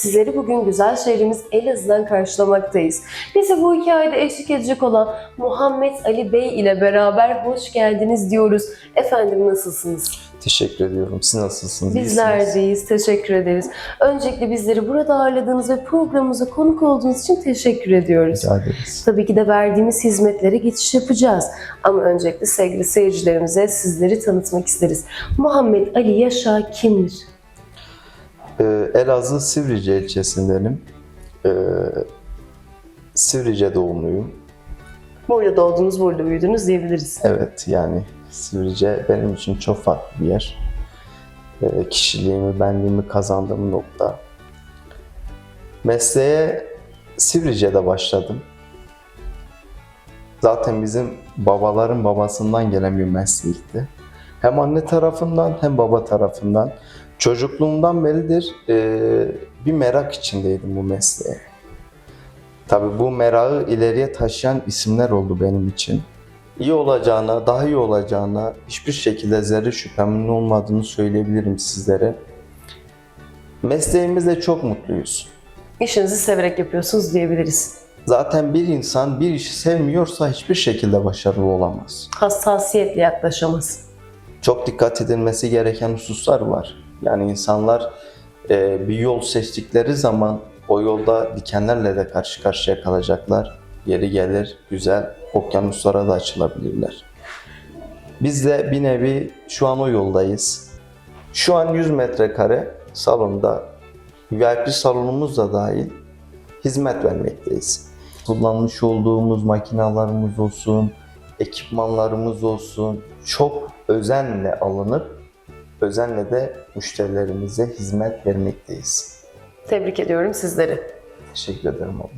Sizleri bugün güzel şehrimiz Elazığ'dan karşılamaktayız. Bize bu hikayede eşlik edecek olan Muhammed Ali Bey ile beraber hoş geldiniz diyoruz. Efendim nasılsınız? Teşekkür ediyorum. Siz nasılsınız? Bizler deyiz. Teşekkür ederiz. Öncelikle bizleri burada ağırladığınız ve programımıza konuk olduğunuz için teşekkür ediyoruz. Rica ederiz. Tabii ki de verdiğimiz hizmetlere geçiş yapacağız. Ama öncelikle sevgili seyircilerimize sizleri tanıtmak isteriz. Muhammed Ali Yaşar kimdir? Ee, Elazığ Sivrice ilçesindenim. Ee, Sivrice doğumluyum. Burada doğdunuz, burada büyüdünüz diyebiliriz. Evet yani Sivrice benim için çok farklı bir yer. Ee, kişiliğimi, benliğimi kazandığım nokta. Mesleğe Sivrice'de başladım. Zaten bizim babaların babasından gelen bir meslekti. Hem anne tarafından hem baba tarafından. Çocukluğumdan beridir eee, bir merak içindeydim bu mesleğe. Tabii bu merakı ileriye taşıyan isimler oldu benim için. İyi olacağına, daha iyi olacağına hiçbir şekilde zerre şüphemin olmadığını söyleyebilirim sizlere. Mesleğimizde çok mutluyuz. İşinizi severek yapıyorsunuz diyebiliriz. Zaten bir insan bir işi sevmiyorsa hiçbir şekilde başarılı olamaz. Hassasiyetle yaklaşamaz. Çok dikkat edilmesi gereken hususlar var. Yani insanlar e, bir yol seçtikleri zaman o yolda dikenlerle de karşı karşıya kalacaklar. Yeri gelir güzel okyanuslara da açılabilirler. Biz de bir nevi şu an o yoldayız. Şu an 100 metrekare salonda VIP salonumuz da dahil hizmet vermekteyiz. Kullanmış olduğumuz makinalarımız olsun, ekipmanlarımız olsun çok özenle alınıp özenle de müşterilerimize hizmet vermekteyiz. Tebrik ediyorum sizleri. Teşekkür ederim abla.